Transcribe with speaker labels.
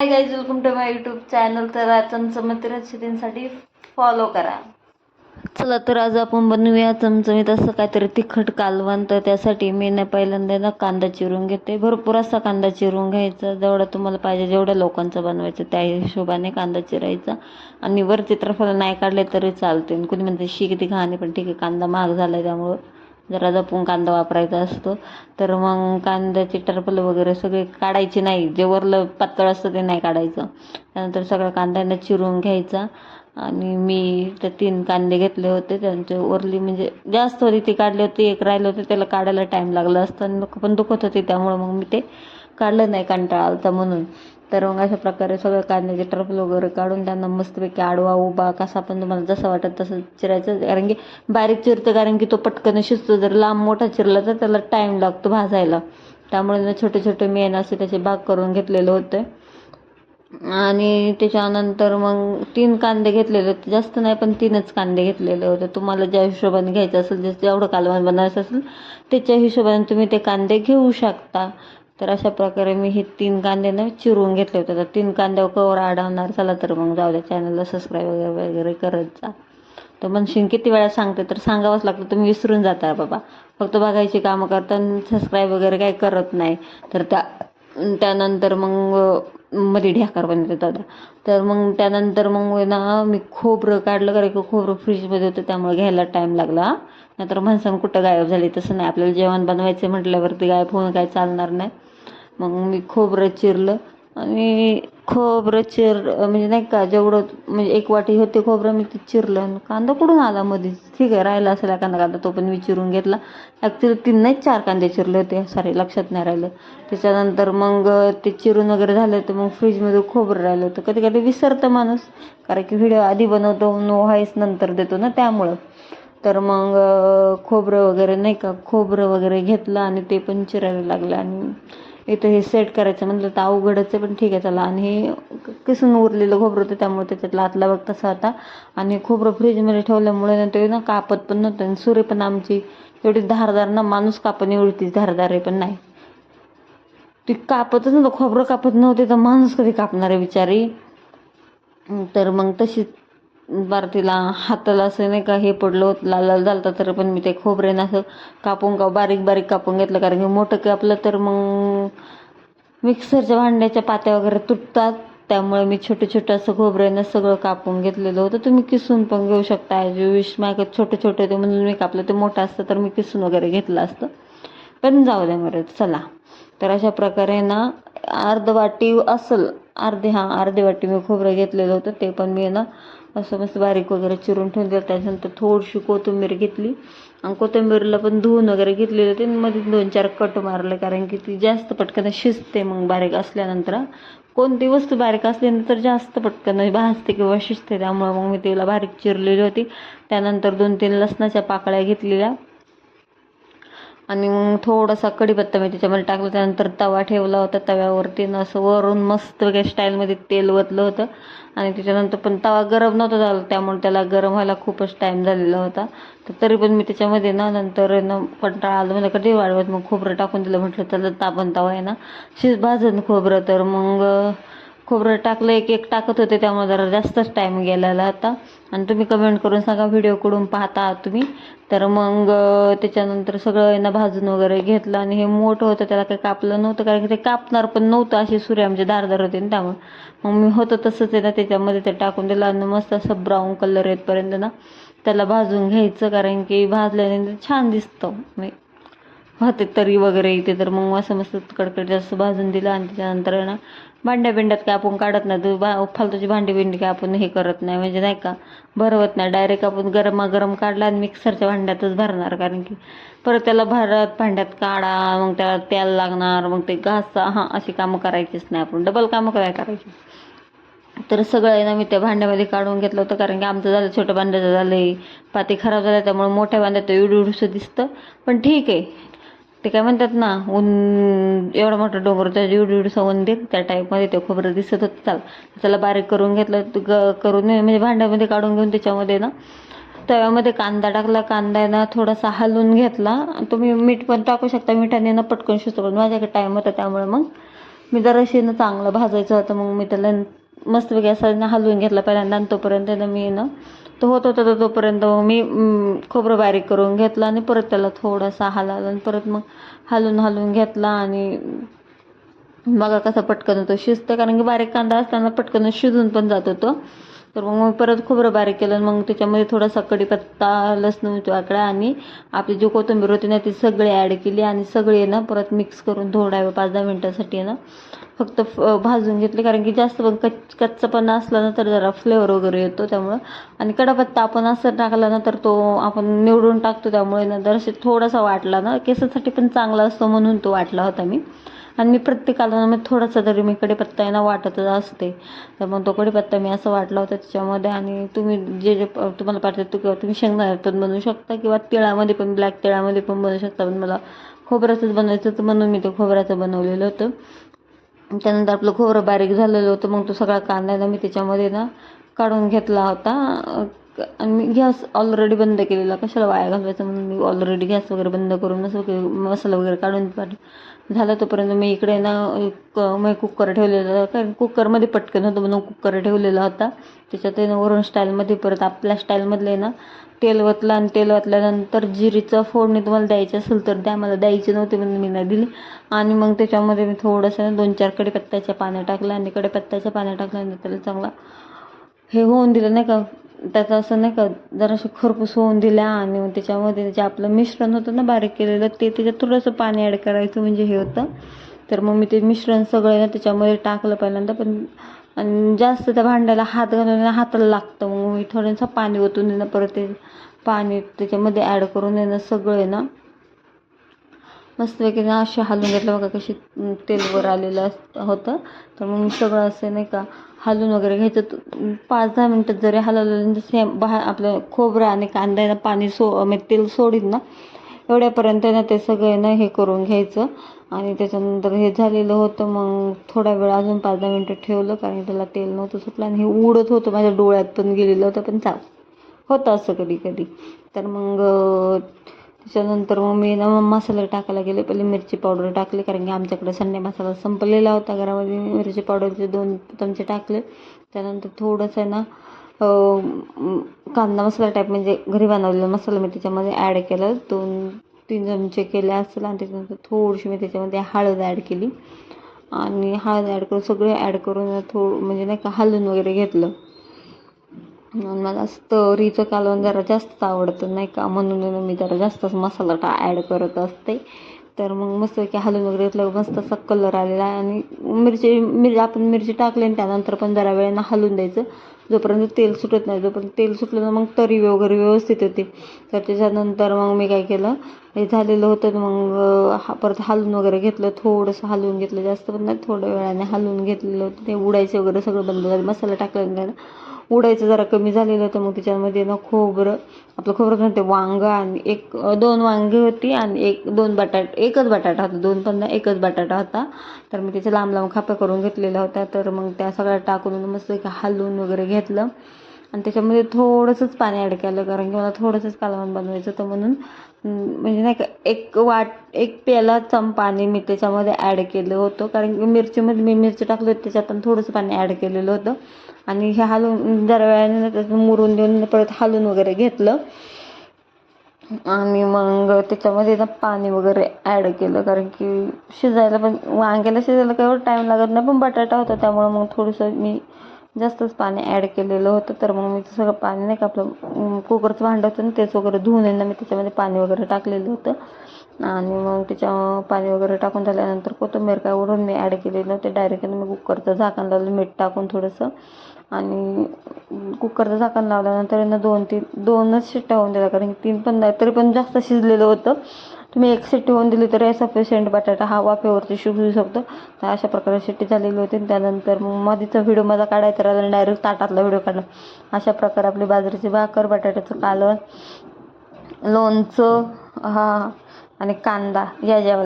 Speaker 1: Hi guys welcome to my YouTube channel तर चमचमीत रेसिपींसाठी follow करा. चला तर आज आपण बनवूया चमचमीत असं काहीतरी तिखट कालवण. तर त्यासाठी मी ना पहिल्यांदा ना कांदा चिरून घेते. भरपूर असा कांदा चिरून घ्यायचा. जेवढा तुम्हाला पाहिजे जेवढ्या लोकांचं बनवायचं त्या हिशोबाने कांदा चिरायचा. आणि वर चित्रफळ नाही काढले तरी चालते कुणी म्हणते शी किती घाणे पण ठीक आहे कांदा महाग झाला आहे त्यामुळं. जरा जपून कांदा वापरायचा असतो. तर मग कांद्याची टरफल वगैरे सगळे काढायची नाही. जे वरलं पातळ असतं ते नाही काढायचं. त्यानंतर सगळं कांद्यांना चिरून घ्यायचा. आणि मी ते तीन कांदे घेतले होते. त्यांचे ओरली म्हणजे जास्त होती ती काढली होती एक राहिले होते त्याला काढायला टाईम लागला असता. आणि लोक पण दुखत होते त्यामुळं मग मी ते काढलं नाही कंटाळा आलता म्हणून. तर मग अशा प्रकारे सगळं कांद्याचे टरफल वगैरे काढून त्यांना मस्तपैकी आडवा उभा कसा पण तुम्हाला जसं वाटत तसं चिरायचं. कारण की बारीक चिरतं कारण की तो पटकन शिजतो. जर लांब मोठा चिरला तर त्याला टाईम लागतो भाजायला. त्यामुळे छोटे छोटे मेन असे त्याचे भाग करून घेतलेले होते. आणि त्याच्यानंतर मग तीन कांदे घेतलेले होते. जास्त नाही पण तीनच कांदे घेतलेले होते. तुम्हाला ज्या हिशोबाने घ्यायचं असेल जेवढं कालवण बनवायचं असेल त्याच्या हिशोबाने तुम्ही ते कांदे घेऊ शकता. तर अशा प्रकारे मी हे तीन कांदे ना चिरून घेतले होते. तर तीन कांद्यावर कवर अडवणार चला तर मग जाऊ द्या. चॅनलला सबस्क्राईब वगैरे वगैरे करत जा. तर म्हणशीन किती वेळा सांगते? तर सांगावंच लागतं. तुम्ही विसरून जाता बाबा. फक्त बघायची कामं करता सबस्क्राईब वगैरे काही करत नाही. तर त्या त्यानंतर मग मध्ये ढ्याकार बनवते दादा तर मग त्यानंतर मग ना मी खोबरं काढलं कारण की खोबरं फ्रीजमध्ये होतं त्यामुळे घ्यायला टाईम लागला. नाहीतर माणसानं कुठं गायब झाली तसं नाही. आपल्याला जेवण बनवायचं म्हटल्यावरती गायब होऊन काय चालणार नाही. मग मी खोबरं चिरलं. आणि खोबरं चिर म्हणजे नाही का जेवढं म्हणजे एक वाटी होते खोबरं मी ते चिरलं. आणि कांदा कुठून आला मध्येच ठीक आहे राहिला असेल कांदा कांदा तो पण मी चिरून घेतला. ॲक्च्युली तीन नाही चार कांदे चिरले होते. सॉरी लक्षात नाही राहिलं. त्याच्यानंतर मग ते चिरून वगैरे झालं तर मग फ्रीजमध्ये खोबरं राहिलं होतं. कधी कधी विसरतं माणूस. कारण की व्हिडिओ आधी बनवतो नो व्हाईस नंतर देतो ना त्यामुळं. तर मग खोबरं वगैरे नाही का खोबरं वगैरे घेतलं आणि ते पण चिरायला लागलं. आणि इथं हे सेट करायचं. म्हटलं तर अवघडच आहे पण ठीक आहे चला. आणि हे किसून उरलेलं खोबरं होतं त्यामुळे त्याच्यातला आतला बघ तसा होता आणि खोबरं फ्रीजमध्ये ठेवल्यामुळे ना ते ना कापत पण नव्हतं. आणि सुरे पण आमची एवढी धारदार ना माणूस कापण एवढी धारदार आहे पण नाही. ती कापतच नव्हतं खोबरं कापत नव्हते तर माणूस कधी कापणार आहे बिचारी? तर मग तशीच बारतीला तिला हाताला असं नाही का हे पडलं होतं लाल लाल झालं तर पण मी ते खोबरेनं असं कापून का बारीक बारीक कापून घेतलं कारण की मोठं कापलं तर मग मिक्सरच्या भांड्याच्या पात्या वगैरे तुटतात. त्यामुळे मी छोटं छोटं असं खोबऱ्यानं सगळं कापून घेतलेलं होतं. तुम्ही किसून पण घेऊ शकता. ॲज विश माझ्याकडे छोटे छोटे ते म्हणून मी कापलं. ते मोठं असतं तर मी किसून वगैरे घेतलं असतं. पण जाऊ द्या मरे चला. तर अशा प्रकारे ना अर्ध वाटी असेल अर्धे हां अर्धे वाटी मी खोबरं घेतलेलं होतं ते पण मी ना असं मस्त बारीक वगैरे चिरून ठेवून दिलं. त्याच्यानंतर थोडीशी कोथिंबीर घेतली. आणि कोथिंबीरला पण धुवून वगैरे घेतलेलं होते. मध्ये दोन चार कट मारले कारण की ती जास्त पटकन शिजते मग बारीक असल्यानंतर. कोणती वस्तू बारीक असल्यानंतर जास्त पटकन भाजते किंवा शिजते. त्यामुळे मग मी तिला बारीक चिरलेली होती. त्यानंतर दोन तीन लसणाच्या पाकळ्या घेतलेल्या. आणि मग थोडासा कढीपत्ता मी त्याच्यामध्ये टाकला. त्यानंतर तवा ठेवला होता. तव्यावरती न असं वरून मस्त वगैरे स्टाईलमध्ये तेल वतलं होतं. आणि त्याच्यानंतर पण तवा गरम नव्हता झाला. त्यामुळे त्याला गरम व्हायला खूपच टाईम झालेला होता. तर तरी पण मी त्याच्यामध्ये ना नंतर ना कंटाळा आलं. म्हणजे कधी वाढवत? मग खोबरं टाकून दिलं. म्हटलं त्याला तापण तवा आहे ना. शिज भाजन खोबरं. तर मग खोबरं टाकलं एक एक टाकत होते त्यामुळे जरा जास्तच टाईम गेलेला आता आणि तुम्ही कमेंट करून सांगा व्हिडिओ कडून पाहता आहात तुम्ही. तर मग त्याच्यानंतर सगळं यांना भाजून वगैरे घेतलं. आणि हे मोठं होतं त्याला काही कापलं नव्हतं कारण की ते कापणार पण नव्हतं अशी सूर्य म्हणजे धारदार होते ना त्यामुळे. मग मी होतं तसंच आहे ना त्याच्यामध्ये ते टाकून दिलं. आणि मस्त असं ब्राऊन कलर येतपर्यंत ना त्याला भाजून घ्यायचं कारण की भाजल्याने छान दिसतं. मी होते तरी वगैरे इथे. तर मग असं मस्त कडकड जास्त भाजून दिलं आणि त्याच्यानंतर ना भांड्या बिंड्यात काय आपण काढत नाही. बा फालतूची भांडी बिंडी काय आपण हे करत नाही. म्हणजे नाही का भरवत नाही. डायरेक्ट आपण गरमागरम काढला आणि मिक्सरच्या भांड्यातच भरणार. कारण की परत त्याला भरत भांड्यात काढा मग त्याला तेल लागणार मग ते घासा. हां अशी कामं करायचीच नाही आपण. डबल कामं काय करायची? तर सगळं ना मी त्या भांड्यामध्ये काढून घेतलं होतं. कारण की आमचं झालं छोट्या भांड्याचं झालं आहे पाती खराब झालं त्यामुळे मोठ्या भांड्यात एवढं दिसतं. पण ठीक आहे. ते काय म्हणतात ना ऊन एवढा मोठा डोंगर त्याच्या एवढं एवढं देत त्या टाईपमध्ये ते खोबरं दिसत होतं. चाल त्याला बारीक करून घेतलं ग करून म्हणजे भांड्यामध्ये काढून घेऊन त्याच्यामध्ये ना तव्यामध्ये कांदा टाकला कांदा ना थोडासा हलवून घेतला तुम्ही मीठ पण टाकू शकता मिठाने ना पटकन शिजतो पण माझ्याकडे टाईम होता त्यामुळे मग मी जराशी ना चांगलं भाजायचं होतं मग मी त्याला मस्तपैकी असं हलवून घेतला पहिल्यांदा आणि तोपर्यंत मी ना तो होत होता तर तोपर्यंत मग मी खोबरं बारीक करून घेतलं आणि परत त्याला थोडासा हलवला आणि परत मग हलून हलून घेतला आणि मग कसा पटकन तो शिजतं. कारण की बारीक कांदा असताना पटकन शिजून पण जात होतो. तर मग मी परत खोबरं बारीक केलं आणि मग त्याच्यामध्ये थोडासा कढीपत्ता लसूण वाकडा आणि आपली जी कोथिंबीर होती ना ती सगळी ॲड केली आणि सगळी ना परत मिक्स करून थोडा वेळ पाच दहा मिनटासाठी आहे ना फक्त फ- भाजून घेतले. कारण की जास्त पण कच कच्चापणा असला ना तर जरा फ्लेवर वगैरे येतो त्यामुळं. आणि कडापत्ता आपण असं टाकला ना तर तो आपण निवडून टाकतो. त्यामुळे ना जराशी थोडासा वाटला ना केसासाठी पण चांगला असतो म्हणून तो वाटला होता मी. आणि मी प्रत्येकाला मग मी थोडासा तरी मी कढीपत्ता यांना वाटतच असते. तर मग तो कढीपत्ता मी असं वाटला होता त्याच्यामध्ये. आणि तुम्ही जे जे तुम्हाला पाहिजे तो किंवा तुम्ही शेंगदाण्यात पण बनवू शकता किंवा तिळामध्ये पण ब्लॅक तिळामध्ये पण बनवू शकता. पण मला खोबऱ्याचंच बनवायचं होतं म्हणून मी ते खोबऱ्याचं बनवलेलं होतं. त्यानंतर आपलं खोबरं बारीक झालेलं होतं. मग तो सगळा कांदा ना मी त्याच्यामध्ये ना काढून घेतला होता. आणि मी गॅस ऑलरेडी बंद केलेला. कशाला वाया घालवायचा म्हणून मी ऑलरेडी गॅस वगैरे बंद करून असं मसाला वगैरे काढून पाठ झाला तोपर्यंत मी इकडे ना मी मग कुकर ठेवलेलं. कारण कुकरमध्ये पटकन होतं म्हणून कुकर ठेवलेला होता. त्याच्यात ना वरून स्टाईलमध्ये परत आपल्या स्टाईलमधले ना तेल वतलं आणि तेल वतल्यानंतर जिरीचं फोडणी तुम्हाला द्यायची असेल तर द्या. मला द्यायची नव्हती म्हणून मी नाही दिली. आणि मग त्याच्यामध्ये मी थोडंसं ना दोन चार कडेपत्त्याच्या पाण्या टाकलं आणि कडेपत्त्याच्या पाण्या टाकल्यानंतर त्याला चांगला हे होऊन दिलं नाही का? त्याचं असं नाही का जरासं खरपूस होऊन दिल्या आणि मग त्याच्यामध्ये जे आपलं मिश्रण होतं ना बारीक केलेलं ते त्याच्यात थोडंसं पाणी ॲड करायचं म्हणजे हे होतं. तर मग मी ते मिश्रण सगळं ना त्याच्यामध्ये टाकलं पहिल्यांदा पण आणि जास्त त्या भांड्याला हात घालून हाताला लागतं. मग मी थोडंसं पाणी ओतून देणं परत ते पाणी त्याच्यामध्ये ॲड करून देणं सगळं आहे ना मस्तपैकी ना असे हालून घेतलं बघा कशी तेलवर आलेलं अस- होतं. तर मग सगळं असं नाही का हालून वगैरे घ्यायचं. पाच दहा मिनटं जरी हलवलं जसे बाहेर आपलं खोबरं आणि कांदा पाणी सो म्हणजे तेल सोडीत ना एवढ्यापर्यंत ना ते सगळं ना हे करून घ्यायचं. आणि त्याच्यानंतर हे झालेलं होतं मग थोडा वेळ अजून पाच दहा मिनटं ठेवलं कारण त्याला तेल नव्हतं सुटलं आणि हे उडत होतं. माझ्या डोळ्यात पण गेलेलं होतं पण चाल होतं असं कधी कधी तर मग त्याच्यानंतर मग मी ना मग मसाले टाकायला गेले. पहिले मिरची पावडर टाकली कारण की आमच्याकडे संडे मसाला संपलेला होता घरामध्ये. मी मिरची पावडरचे दोन चमचे टाकले. त्यानंतर थोडंसं आहे ना कांदा मसाला टाईप म्हणजे घरी बनवलेला मसाला मी त्याच्यामध्ये ॲड केला. दोन तीन चमचे केले असेल आणि त्याच्यानंतर थोडीशी मी त्याच्यामध्ये हळद ॲड केली. आणि हळद ॲड करून सगळे ॲड करून थोडं म्हणजे नाही का हलवून वगैरे घेतलं. म्हणून मला तरीचं कालवण जरा जास्तच आवडतं नाही का? म्हणून मी जरा जास्तच मसाला टा ॲड करत असते. तर मग मस्तपैकी हलवून वगैरे घेतलं मस्त असा कलर आलेला आहे आणि मिरची मिर आपण मिरची टाकली आणि त्यानंतर पण जरा वेळेनं हलून द्यायचं. जोपर्यंत तेल सुटत नाही जोपर्यंत तेल सुटलं ना मग तरी वगैरे व्यवस्थित होते तर त्याच्यानंतर मग मी काय केलं हे झालेलं होतं तर मग हा परत हलून वगैरे घेतलं थोडंसं हलवून घेतलं जास्त पण नाही थोड्या वेळाने हलवून घेतलेलं होतं. ते उडायचं वगैरे सगळं बंद झालं मसाला टाकल्यानंतर. उडायचं जरा कमी झालेलं होतं मग त्याच्यामध्ये ना खोबरं आपलं खोबरं नव्हते वांगं आणि एक दोन वांगी होती आणि एक दोन बटाट एकच बटाटा होता दोन पण एकच बटाटा होता. तर मी त्याच्या लांब लांब खाप्या करून घेतलेल्या होत्या. तर मग त्या सगळ्या टाकून मस्त हलवून वगैरे घेतलं. आणि त्याच्यामध्ये थोडंसंच पाणी ॲड केलं कारण की मला थोडंसंच कालवण बनवायचं होतं म्हणून. म्हणजे नाही का एक वाट एक प्याला चम पाणी मी त्याच्यामध्ये ॲड केलं होतं. कारण की मिरचीमध्ये मी मिरची टाकली होती त्याच्यात पण थोडंसं पाणी ॲड केलेलं होतं. आणि हे हलवून जरा वेळाने ना मुरून देऊन परत हलवून वगैरे घेतलं. आणि मग त्याच्यामध्ये ना पाणी वगैरे ॲड केलं कारण की शिजायला पण वांग्याला शिजायला काही टाईम लागत नाही पण बटाटा होता त्यामुळं मग थोडंसं मी जास्तच पाणी ॲड केलेलं होतं. तर मग मी सगळं पाणी नाही का आपलं कुकरचं भांडं होतं ना तेच वगैरे धुवून येणं मी त्याच्यामध्ये पाणी वगैरे टाकलेलं होतं. आणि मग त्याच्या पाणी वगैरे टाकून झाल्यानंतर कोथंबीर काय ओढून मी ॲड केलेलं होतं. डायरेक्ट मी कुकरचं झाकण लावलं मीठ टाकून थोडंसं. आणि कुकरचं झाकण लावल्यानंतर यांना दोन तीन दोनच शिट्ट्या होऊन दिल्या कारण की तीन पण तरी पण जास्त शिजलेलं होतं. तुम्ही एक शिट्टी होऊन दिली तरी सफिशियंट बटाटा हा वाफेवरती शिजू शकतो. तर अशा प्रकारे शिट्टी झालेली होती. त्यानंतर मग मधीचा व्हिडिओ माझा काढायचा राहिला डायरेक्ट ताटातला व्हिडिओ काढला अशा प्रकारे आपली बाजरीची भाकर बटाट्याचं कालवण लोणचं हा आणि कांदा या जेवण